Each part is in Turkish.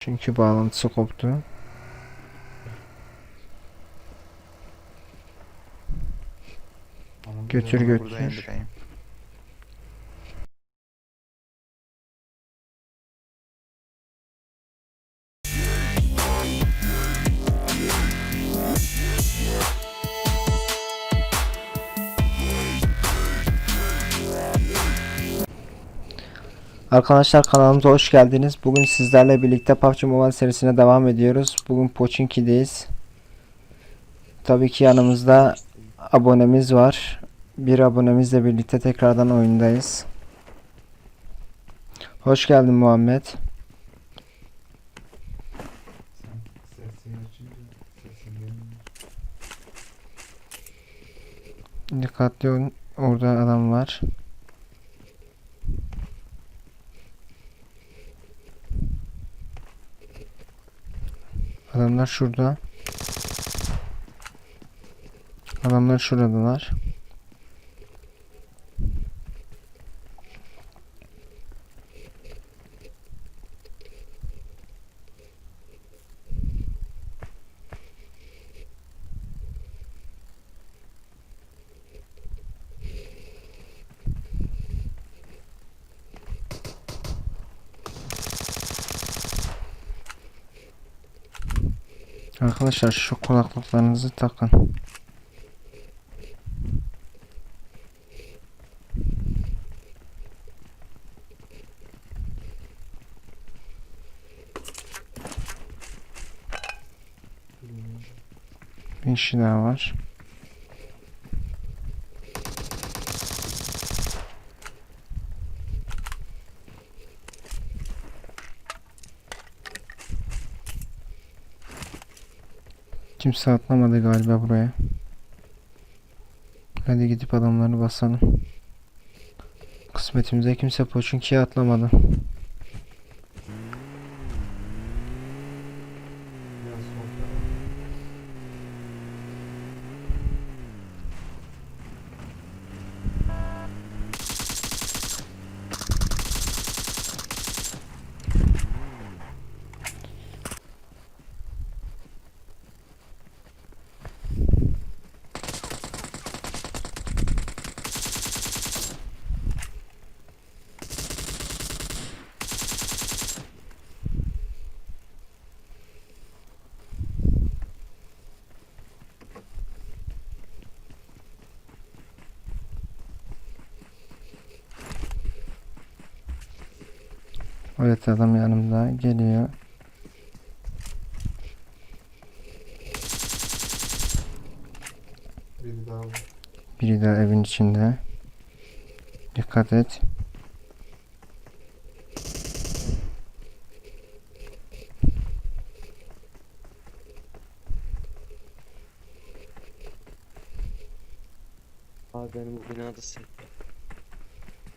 Çünkü bağlantısı koptu. Götür götür. Arkadaşlar kanalımıza hoş geldiniz. Bugün sizlerle birlikte PUBG Mobile serisine devam ediyoruz. Bugün Pochinki'deyiz. Tabii ki yanımızda abonemiz var. Bir abonemizle birlikte tekrardan oyundayız. Hoş geldin Muhammed. Dikkatli olun. Orada adam var. Adamlar şurada. Adamlar şuradalar. Arkadaşlar şu kulaklıklarınızı takın. Bir kişi daha var. Kimse atlamadı galiba buraya. Hadi gidip adamları basalım. Kısmetimize kimse Poçinki'ye atlamadı. Evet adam yanımda geliyor. Biri daha. Biri de evin içinde. Dikkat et. Abi benim bu binada set.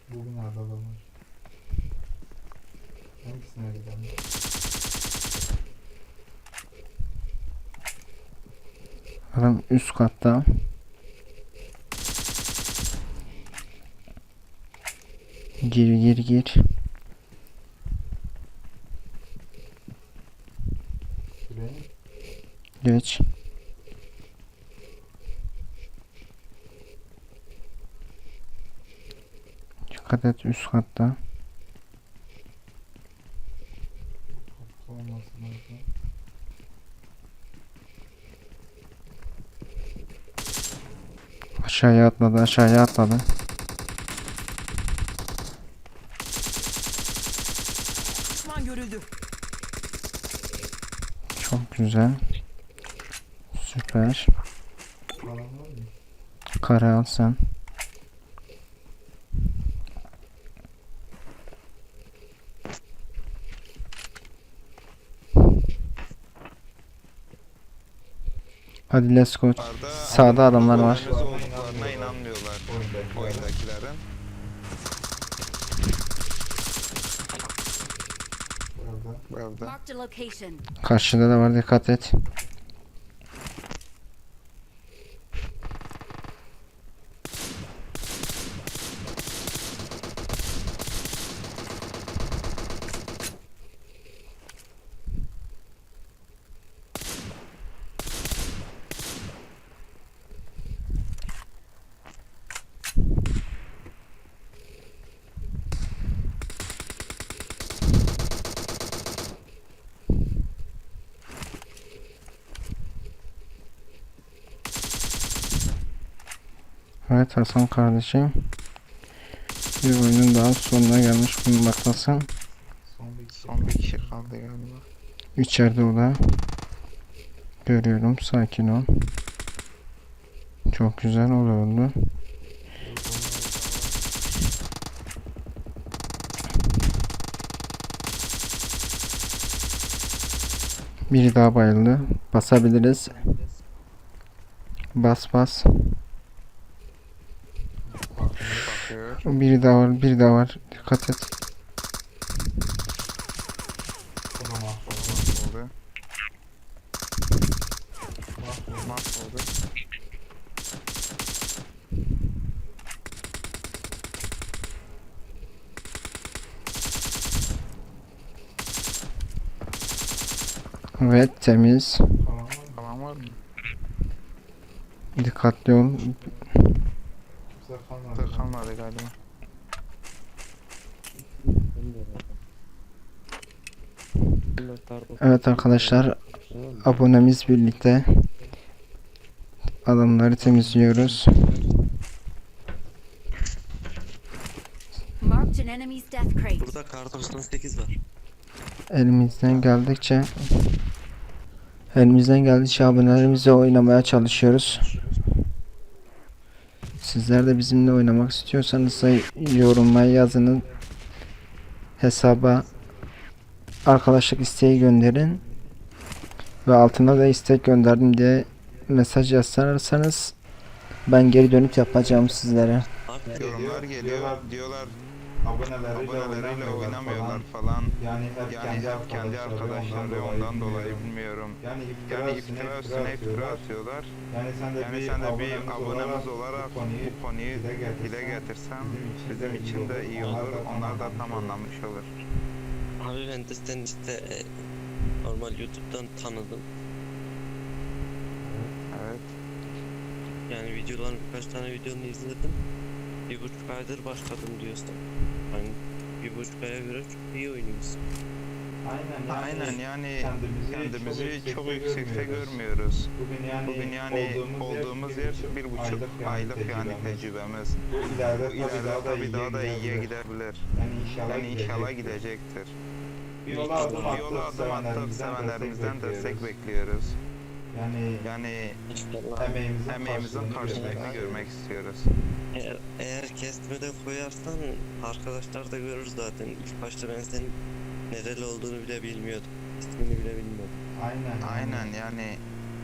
Bu binada da var. Hangisine gidelim? Adam üst katta. Gir gir gir. Geç. Dikkat et üst katta. Kapı olması lazım. Aşağıya atladı aşağıya atladı. Düşman görüldü. Çok güzel. Süper. Kare al sen. Hadi let's go. Sağda adamlar var. olduklarına inanmıyorlar Oyundakiler. oyundakilerin. Burada. Karşıda da var dikkat et. Evet Hasan kardeşim. Bir oyunun daha sonuna gelmiş bulunmaktasın. Son bir. Son bir kişi kaldı galiba. İçeride o da. Görüyorum. Sakin ol. Çok güzel oldu. Biri daha bayıldı. Basabiliriz. Bas bas. Biri daha var. Biri daha var. Dikkat et. Mahvoldu. Oldu. Mahvoldu. Mahvoldu. Evet temiz. Mı? Falan var mı? Dikkatli ol. Burada kalmadı galiba. Evet arkadaşlar abonemiz birlikte adamları temizliyoruz. Burada kar 98 var. Elimizden geldikçe elimizden geldikçe abonelerimizle oynamaya çalışıyoruz. Sizler de bizimle oynamak istiyorsanız da yorumlara yazının hesaba arkadaşlık isteği gönderin ve altına da istek gönderdim diye mesaj yazarsanız ben geri dönüt yapacağım sizlere. Yorumlar geliyor. Diyorlar Aboneleriyle, aboneleriyle oynamıyorlar falan. falan. Yani hep Yani kendi hep kendi arkadaşları ondan dolayı bilmiyorum. Yani iftira, Yani üstüne iftira üstüne iftira atıyorlar. Yani sen de Yani bir, sen de bir abonemiz, abonemiz olarak, olarak bu konuyu, bu konuyu dile getirsen, dile getirsen bizim bizim için de iyi olur. Onlar da tam anlamış olur. Abi ben de seni işte e, normal YouTube'dan tanıdım. Evet. Yani videoların birkaç tane videonu izledim. Bir buçuk aydır başladım diyorsun. Hani bir buçuk aya göre çok iyi oynuyorsun. Aynen, yani Aynen yani kendimizi, kendimizi çok, çok yüksekte görmüyoruz. Bugün yani, Bugün yani olduğumuz yer bir buçuk aylık yani tecrübemiz. Bu ileride, Bu ileride tabii daha da iyiye gidebilir. Yani inşallah, Yani inşallah gidecektir. gidecektir. Bir yola adım attık, sevenlerimizden destek bekliyoruz. Yani Yani İnşallah. emeğimizin, emeğimizin karşılığını karşılığını görmek istiyoruz. Eğer, eğer kesmeden koyarsan arkadaşlar da görür zaten. İlk başta ben senin nereli olduğunu bile bilmiyordum. İsmini bile bilmiyordum. Aynen. Aynen yani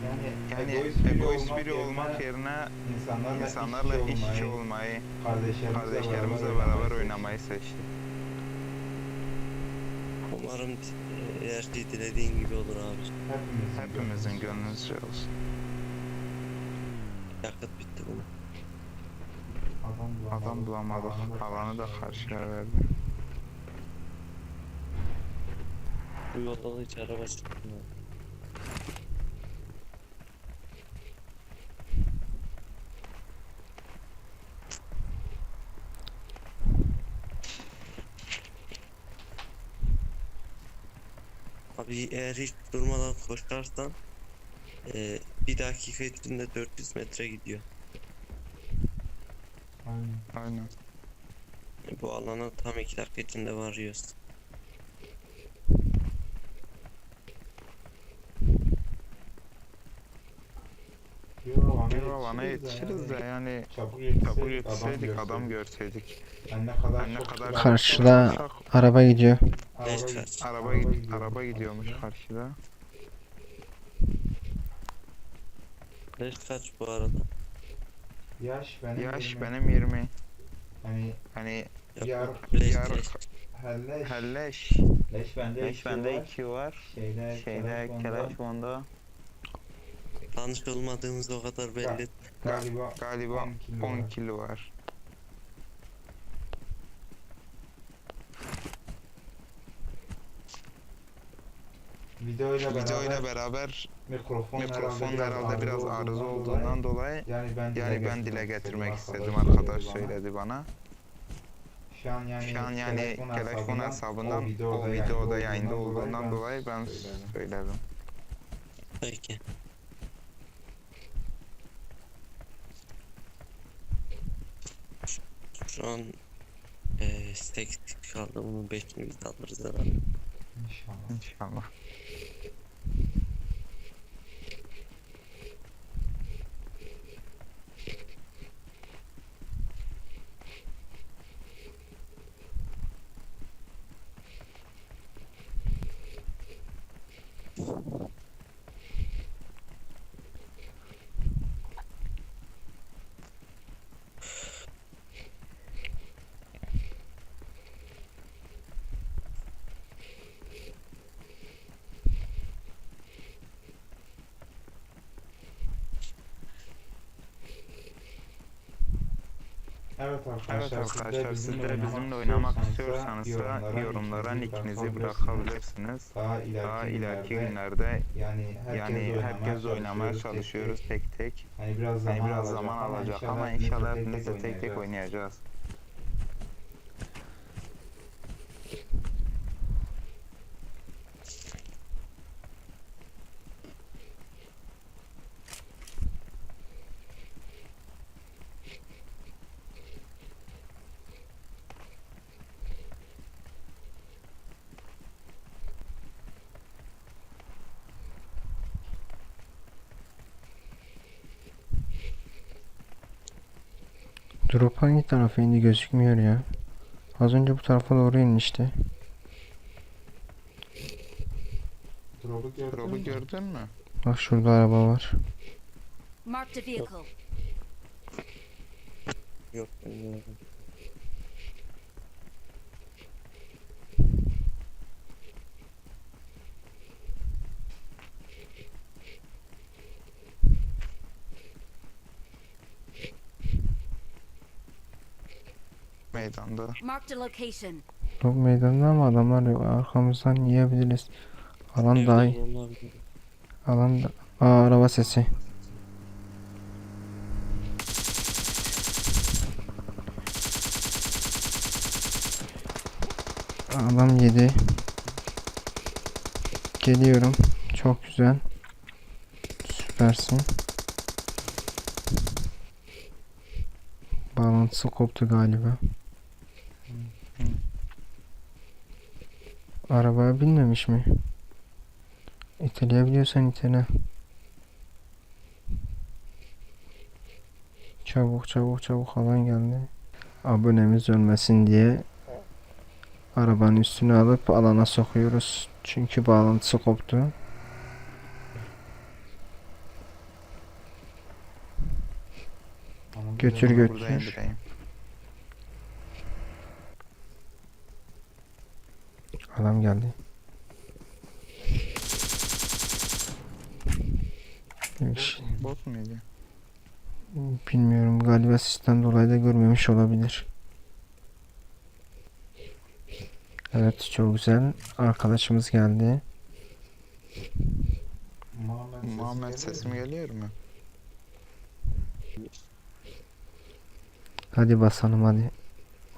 Yani, yani egoist biri, egoist biri olmak yerine yerine insanlarla, insanlarla içe içe olmayı, kardeşlerimizle, kardeşlerimizle beraber beraber oynamayı seçtik. Umarım eğer ki dilediğin gibi olur abi. Hepimizin, Hepimizin gönlünüzce olsun. Yakıt bitti bunun. Adam bulamadık. Adam bulamadık, alanı alanı da karşıya verdi. Bu yolda da hiç araba çıkmıyor. Abi eğer hiç durmadan koşarsan eee, bir dakika içinde 400 metre gidiyor. Aynen. Aynen. Bu alana tam 2 dakika içinde varıyoruz. Bir alana yetişiriz de yani Çabuk yetişseydik, yetişseydik, adam görseydik. Yani ne kadar Yani ne çok kadar sürer- Karşıda araba gidiyor. Araba, kaç. araba, gid- gidiyor araba gidiyormuş karşıda. Leş kaç bu arada? Yaş benim Yaş 20. benim 20. Hani Hani Yar- yar leş. helleş. helleş. Leş bende Leş iki bende var. 2 var. Şeyde, Şeyde telefonda telefonda Tanış olmadığımız o kadar belli. galiba galiba 10 kilo 10 var. kilo var. Videoyla beraber, Videoyla beraber mikrofon, mikrofon herhalde herhalde biraz arıza olduğundan dolayı yani ben dile yani ben getirmek dile getirmek istedim arkadaş söyledi bana. Şu an yani, Şu an yani telefon hesabından o videoda yayında olduğundan dolayı ben söyledim. Peki. Şu an eee 8 kişi kaldı. Bunun 5'ini biz alırız herhalde. İnşallah. İnşallah. Evet Evet arkadaşlar, arkadaşlar siz de bizimle oynamak istiyorsanız da yorumlara nickinizi bırakabilirsiniz. Daha ileriki, Daha ileriki günlerde, yani herkes, yani herkes oynamaya tek çalışıyoruz tek tek. Hani biraz zaman, Hani biraz zaman alacak ama inşallah hepimiz tek tek oynayacağız. Drop hangi tarafa indi gözükmüyor ya. Az önce bu tarafa doğru inmişti. Drop'u gördün Drop'u mü? gördün mü? Bak şurada araba var. Marked a vehicle. Yok bilmiyorum. Meydanda. Drop meydanda ama adamlar yok. Arkamızdan yiyebiliriz. Alan Evde daha iyi. olabilir. Alan da... Aa araba sesi. Adam yedi. Geliyorum. Çok güzel. Süpersin. Bağlantısı koptu galiba. Arabaya binmemiş mi? İteleyebiliyorsan itele. Çabuk çabuk çabuk alan geldi. Abonemiz ölmesin diye arabanın üstüne alıp alana sokuyoruz. Çünkü bağlantısı koptu. Götür götür. Burada indireyim. Adam geldi. Neymiş? Bot muydu? Bilmiyorum galiba sistem dolayı da görmemiş olabilir. Evet çok güzel. Arkadaşımız geldi. Muhammed, Muhammed geliyor sesim mu? geliyor mu? Hadi basalım hadi.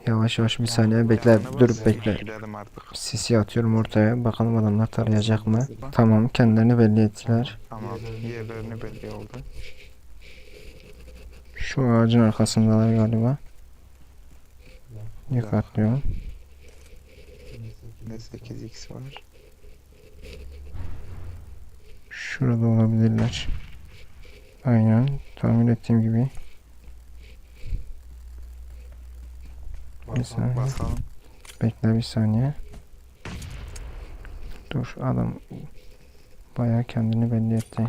Yavaş yavaş bir saniye bekle. Yanına Dur bas, bekle. Sisi atıyorum ortaya. Bakalım adamlar tarayacak mı? Tamam kendilerini belli ettiler. Tamam. Yerlerini belli oldu. Şu ağacın arkasındalar galiba. Dikkatliyorum. Ne 8x var. Şurada olabilirler. Aynen. Tahmin ettiğim gibi. Bir saniye. Basalım. Bekle bir saniye. Dur adam bayağı kendini belli etti.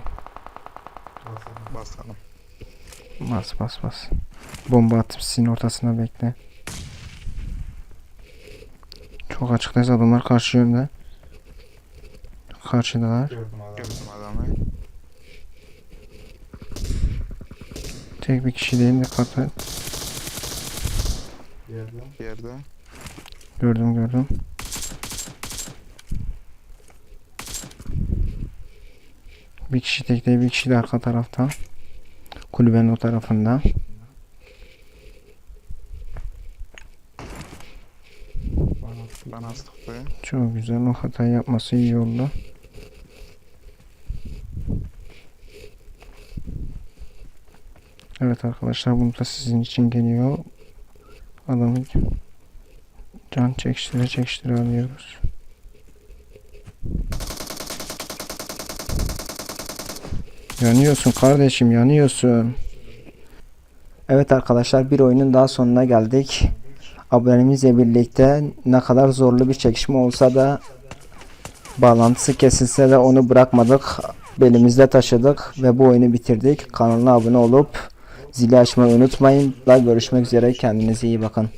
Basalım. Basalım. Bas bas bas. Bomba atıp sizin ortasına bekle. Çok açıktayız adamlar karşı yönde. Karşıdalar. Gördüm adamı. Gördüm adamı. Tek bir kişi değil dikkat et. Gördüm. Yerde. Gördüm gördüm. Bir kişi tek değil bir kişi de arka tarafta. Kulübenin o tarafında. Bana Bana sıktı. Çok güzel. O hatayı yapması iyi oldu. Evet arkadaşlar bunu da sizin için geliyor. Adamı can çekiştire çekiştire alıyoruz. Yanıyorsun kardeşim yanıyorsun. Evet arkadaşlar bir oyunun daha sonuna geldik. Abonemizle birlikte ne kadar zorlu bir çekişme olsa da bağlantısı kesilse de onu bırakmadık. Belimizde taşıdık ve bu oyunu bitirdik. Kanalına abone olup zili açmayı unutmayın. Görüşmek üzere kendinize iyi bakın.